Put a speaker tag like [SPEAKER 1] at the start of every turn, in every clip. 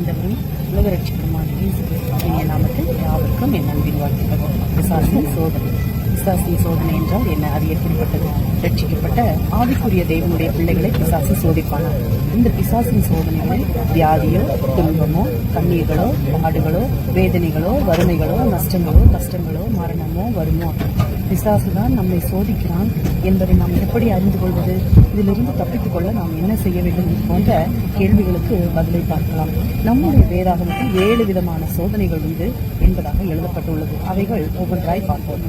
[SPEAKER 1] ஆண்டவரும் உலக ரட்சிகருமான நாமத்தில் யாவருக்கும் என் நன்றி வாழ்த்துக்கள் விசாரணை சோதனை பிசாசிய சோதனை என்றால் என்ன அது எப்படிப்பட்டது ரட்சிக்கப்பட்ட ஆவிக்குரிய தெய்வனுடைய பிள்ளைகளை பிசாசு சோதிப்பானார் இந்த பிசாசின் சோதனைகளில் வியாதியோ துன்பமோ கண்ணீர்களோ பாடுகளோ வேதனைகளோ வறுமைகளோ நஷ்டங்களோ கஷ்டங்களோ மரணமோ வருமோ பிசாசு தான் நம்மை சோதிக்கிறான் என்பதை நாம் எப்படி அறிந்து கொள்வது இதிலிருந்து தப்பித்துக் கொள்ள நாம் என்ன செய்ய வேண்டும் போன்ற கேள்விகளுக்கு பதிலை பார்க்கலாம் நம்முடைய வேதாகமத்தில் ஏழு விதமான சோதனைகள் உண்டு என்பதாக எழுதப்பட்டுள்ளது அவைகள் ஒவ்வொன்றாய் பார்ப்போம்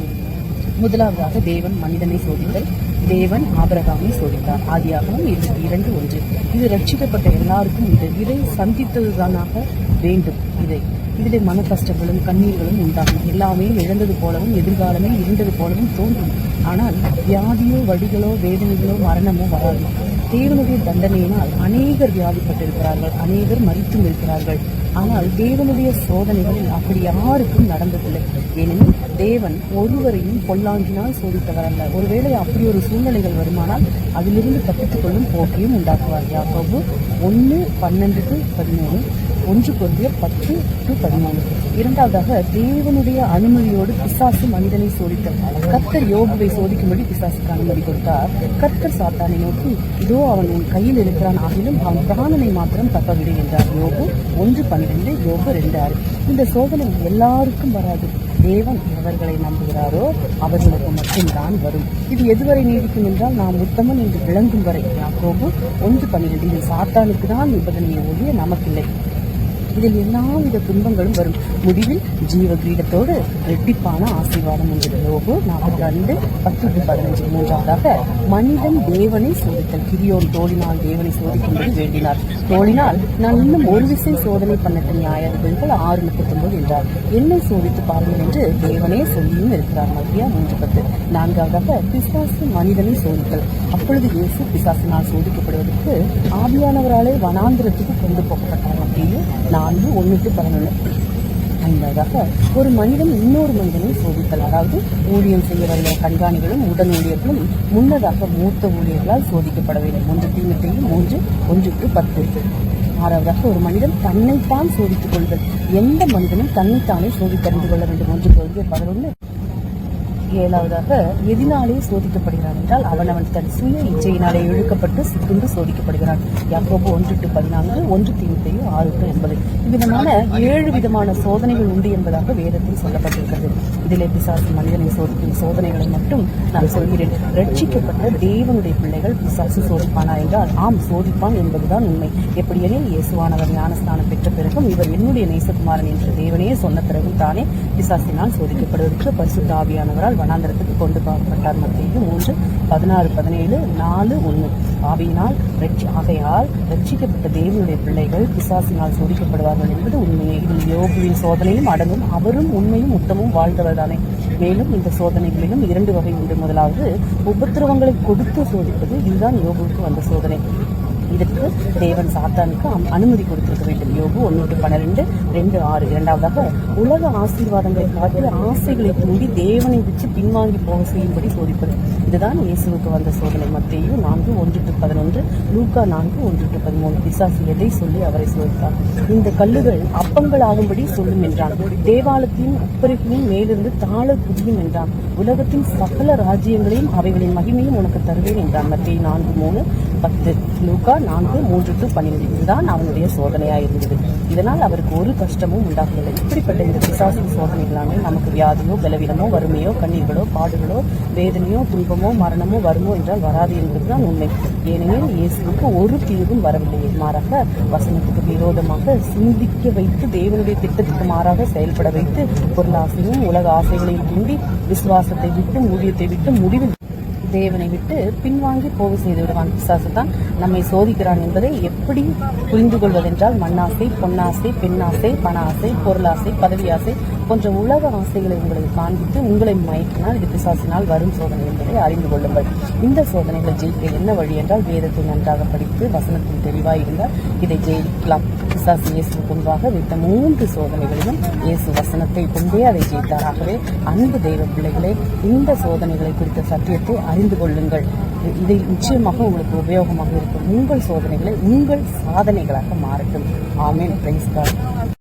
[SPEAKER 1] முதலாவதாக தேவன் மனிதனை சோதித்தல் தேவன் ஆபரகாமை சோதித்தார் ஆதியாகவும் இருபத்தி இரண்டு ஒன்று இது ரட்சிக்கப்பட்ட எல்லாருக்கும் இது இதை சந்தித்ததுதானாக வேண்டும் இதை இதில் மன கஷ்டங்களும் கண்ணீர்களும் உண்டாகும் எல்லாமே இழந்தது போலவும் எதிர்காலமே இருந்தது போலவும் தோன்றும் ஆனால் வியாதியோ வடிகளோ வேதனைகளோ மரணமோ வராது தேவனுடைய தண்டனையினால் அநேகர் வியாதிப்பட்டிருக்கிறார்கள் அநேகர் மறித்தும் இருக்கிறார்கள் ஆனால் தேவனுடைய சோதனைகளில் அப்படி யாருக்கும் நடந்ததில்லை ஏனெனில் தேவன் ஒருவரையும் பொல்லாங்கினால் சோதித்தவர் அல்ல ஒருவேளை அப்படி ஒரு சூழ்நிலைகள் வருமானால் அதிலிருந்து தப்பித்துக்கொள்ளும் போக்கையும் உண்டாக்குவார் யாக்கோபு ஒன்று பன்னெண்டுக்கு பதிமூணு ஒன்று பொருந்திய பத்து டு பதிமூணு இரண்டாவதாக தேவனுடைய அனுமதியோடு பிசாசு மனிதனை சோதித்தார் கர்த்தர் யோகுவை சோதிக்கும்படி பிசாசுக்கு அனுமதி கொடுத்தார் கர்த்தர் சாத்தானை நோக்கி இதோ இதோ அவன் உன் கையில் இருக்கிறான் ஆகிலும் அவன் பிரகாணனை மாத்திரம் தப்பவிடு என்றார் யோபு ஒன்று பன்னிரெண்டு யோபு ரெண்டு ஆறு இந்த சோதனை எல்லாருக்கும் வராது தேவன் எவர்களை நம்புகிறாரோ அவர்களுக்கு மட்டும்தான் வரும் இது எதுவரை நீடிக்கும் என்றால் நாம் உத்தமன் என்று விளங்கும் வரை யாக்கோபு ஒன்று பன்னிரெண்டு இது சாத்தானுக்கு தான் நிபந்தனையை ஒழிய நமக்கில்லை இதில் எல்லாவித துன்பங்களும் வரும் முடிவில் ஜீவ கிரீடத்தோடு இரட்டிப்பான ஆசீர்வாதம் என்கிற லோகோ நாற்பத்தி ரெண்டு பத்து பதினஞ்சு மூன்றாவதாக மனிதன் தேவனை சோதித்தல் கிரியோன் தோழினால் தேவனை சோதிக்கும்படி வேண்டினார் தோழினால் நான் இன்னும் ஒரு விசை சோதனை பண்ணட்ட நியாயாதிபதிகள் ஆறு ஒன்பது என்றார் என்னை சோதித்து பாருங்கள் என்று தேவனே சொல்லியும் இருக்கிறார் மத்தியா மூன்று பத்து நான்காவதாக பிசாசு மனிதனை சோதித்தல் அப்பொழுது இயேசு பிசாசினால் சோதிக்கப்படுவதற்கு ஆவியானவராலே வனாந்திரத்துக்கு கொண்டு போகப்பட்டார் அப்படின்னு நான்கு ஒன்றுக்கு பதினொன்று ஐந்தாவது ஒரு மனிதன் இன்னொரு மனிதனை சோதித்தல் அதாவது ஊழியம் வந்த கண்காணிகளும் உடன் ஊழியர்களும் முன்னதாக மூத்த ஊழியர்களால் சோதிக்கப்பட வேண்டும் மூன்று தீமத்தையும் மூன்று ஒன்றுக்கு பத்து ஆறாவதாக ஒரு மனிதன் தன்னைத்தான் சோதித்துக் கொள்வது எந்த மனிதனும் தன்னைத்தானே சோதித்தறிந்து கொள்ள வேண்டும் ஒன்று பதினொன்று ஏழாவதாக எதினாலே சோதிக்கப்படுகிறான் என்றால் அவன் அவன் தன் சுய இச்சையினாலே இழுக்கப்பட்டு சிக்குண்டு சோதிக்கப்படுகிறான் யாக்கோபு ஒன்று டு பதினான்கு ஒன்று தீமைத்தையும் ஆறு டு ஒன்பது இவ்விதமான ஏழு விதமான சோதனைகள் உண்டு என்பதாக வேதத்தில் சொல்லப்பட்டிருக்கிறது இதிலே பிசாசு மனிதனை சோதிக்கும் சோதனைகளை மட்டும் நான் சொல்கிறேன் ரட்சிக்கப்பட்ட தேவனுடைய பிள்ளைகள் பிசாசு சோதிப்பானா என்றால் ஆம் சோதிப்பான் என்பதுதான் உண்மை எப்படியெனில் இயேசுவானவர் ஞானஸ்தானம் பெற்ற பிறகும் இவர் என்னுடைய நேசகுமாரன் என்ற தேவனையே சொன்ன பிறகும் தானே பிசாசினால் சோதிக்கப்படுவதற்கு பரிசுத்த ஆவியானவரால் வனாந்தரத்துக்கு கொண்டு போகப்பட்டார் மத்திய மூன்று பதினாறு பதினேழு நாலு ஒன்று ஆவியினால் ஆகையால் ரட்சிக்கப்பட்ட தேவியுடைய பிள்ளைகள் பிசாசினால் சோதிக்கப்படுவார்கள் என்பது உண்மையே இதில் யோகியின் சோதனையும் அடங்கும் அவரும் உண்மையும் உத்தமும் வாழ்ந்தவர்தானே மேலும் இந்த சோதனைகளிலும் இரண்டு வகை உண்டு முதலாவது உபத்திரவங்களை கொடுத்து சோதிப்பது இதுதான் யோகுவுக்கு வந்த சோதனை இதற்கு தேவன் சாத்தானுக்கு அனுமதி கொடுத்திருக்க வேண்டும் யோகு ஒன்று பன்னிரெண்டு ரெண்டு ஆறு இரண்டாவதாக உலக ஆசீர்வாதங்களை காட்டி ஆசைகளை தூண்டி தேவனை வச்சு பின்வாங்கி போக செய்யும்படி சோதிப்பது இதுதான் இயேசுவுக்கு வந்த சோதனை மத்தியும் நான்கு ஒன்று டு பதினொன்று லூக்கா நான்கு ஒன்று டு பதிமூணு பிசாசு எதை சொல்லி அவரை சோதித்தார் இந்த கல்லுகள் அப்பங்கள் ஆகும்படி சொல்லும் என்றான் தேவாலயத்தின் உப்பரிகளின் மேலிருந்து தாழ புரியும் என்றான் உலகத்தின் சகல ராஜ்யங்களையும் அவைகளின் மகிமையும் உனக்கு தருவேன் என்றான் மத்திய நான்கு மூணு பத்து லூக்கா நான்கு மூன்று டு பன்னிரெண்டு இதுதான் அவனுடைய சோதனையாக இருந்தது இதனால் அவருக்கு ஒரு கஷ்டமும் உண்டாகவில்லை இப்படிப்பட்ட இந்த பிசாசு சோதனைகளான நமக்கு வியாதியோ பலவீனமோ வறுமையோ கண்ணீர்களோ பாடுகளோ வேதனையோ துன்பமோ மரணமோ வருமோ என்றால் வராது என்பதுதான் உண்மை ஏனெனில் இயேசுக்கு ஒரு தீர்வும் வரவில்லை மாறாக வசனத்துக்கு விரோதமாக சிந்திக்க வைத்து தேவனுடைய திட்டத்துக்கு மாறாக செயல்பட வைத்து பொருளாசையும் உலக ஆசைகளையும் தூண்டி விசுவாசத்தை விட்டு ஊதியத்தை விட்டு முடிவில் தேவனை விட்டு பின்வாங்கி போக செய்து விடுவான் பிசாசு தான் நம்மை சோதிக்கிறான் என்பதை எப்படி புரிந்து கொள்வதென்றால் மண்ணாசை பொன்னாசை பெண்ணாசை பண ஆசை பொருளாசை பதவி ஆசை போன்ற உலக ஆசைகளை உங்களுக்கு காண்பித்து உங்களை மயக்கினால் இது பிசாசினால் வரும் சோதனை என்பதை அறிந்து கொள்ளுங்கள் இந்த சோதனைகளை ஜெயிக்க என்ன வழி என்றால் வேதத்தை நன்றாக படித்து வசனத்தில் தெளிவாயிருந்தால் இதை ஜெயிக்கலாம் பிசாசு இயேசுக்கு முன்பாக வைத்த மூன்று சோதனைகளிலும் இயேசு வசனத்தை கொண்டே அதை ஜெயித்தாராகவே அன்பு தெய்வ பிள்ளைகளே இந்த சோதனைகளை குறித்த சத்தியத்தை அறிந்து கொள்ளுங்கள் இது நிச்சயமாக உங்களுக்கு உபயோகமாக இருக்கும் உங்கள் சோதனைகளை உங்கள் சாதனைகளாக மாறட்டும் ஆமேன் பிரைஸ்கார்